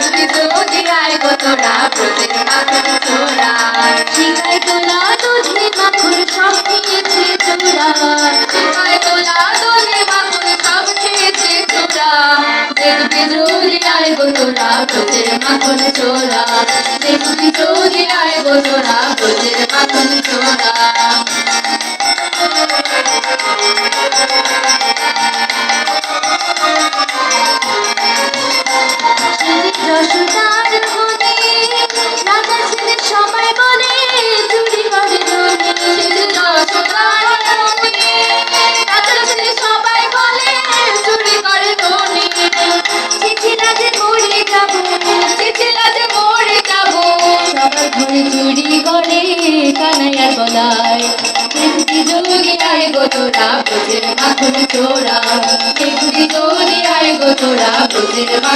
যদি আয় গো তোরা ব্রজের মাখন চোরা শিখায় তোলা দুধে মাখন সব খেয়েছে চোরা শিখায় তোলা দোলে মাখন সব খেয়েছে চোরা দেখবি যদি আয় গো তোরা ব্রজের মাখন চোরা দেখবি যদি আয় গো তোরা ব্রজের মাখন চোরা ঘরে চুরি করে কানাইয়ার গলায়। দেখবি যদি আয় গো তোরা বোঝে মাখন চোরা দেখবি যদি আয় গো তোরা চোরা